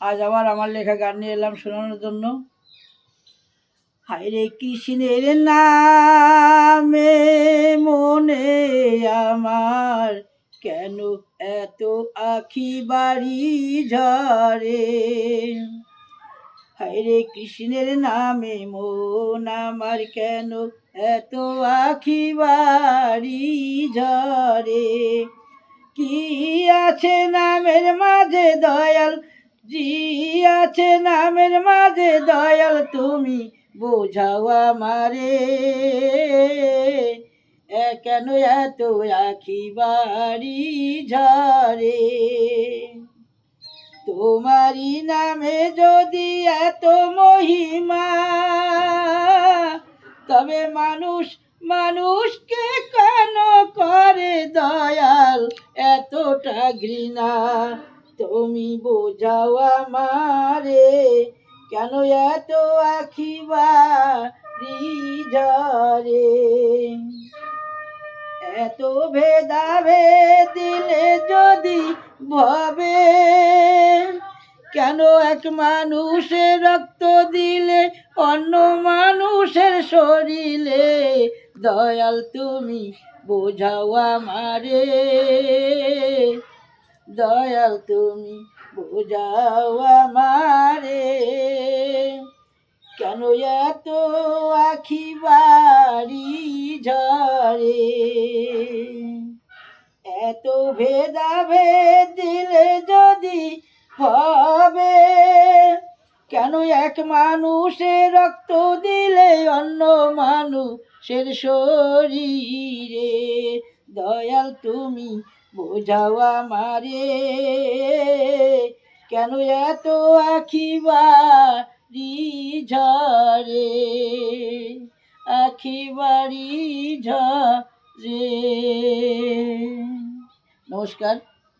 আজ আবার আমার লেখা গান নিয়ে এলাম শোনানোর জন্য। হায়রে কৃষ্ণের নামে মনে আমার, কেন এত আখি বাড়ি ঝরে? হায়রে কৃষ্ণের নামে মন আমার, কেন এত আখি বাড়ি ঝরে? কি আছে নামের মাঝে দয়াল আছে নামের মাঝে দয়াল তুমি, বোঝাও আমারে। কেন এত আখি বাড়ি ঝরে? তোমারই নামে যদি এত মহিমা, তবে মানুষ, মানুষকে কেন করে দয়াল? এতটা ঘৃণা তুমি বোঝাও আমারে, কেন এত আখি বাড়ি ঝরে? এত ভেদাভেদ দিলে যদি ভবে, কেন এক মানুষের রক্ত দিলে, অন্য মানুষের শরীরে? দয়াল তুমি বোঝাও আমারে। দয়াল তুমি বোঝাও আমারে। কেন এত আখি বাড়ি ঝরে? এত ভেদাভেদ দিলে যদি হবে? কেন এক মানুষের রক্ত দিলে অন্য মানুষের শরীরে? দয়াল তুমি বোঝাও আমারে কেন এত আখি বাড়ি ঝরে? আখি বাড়ি ঝরে। নমস্কার।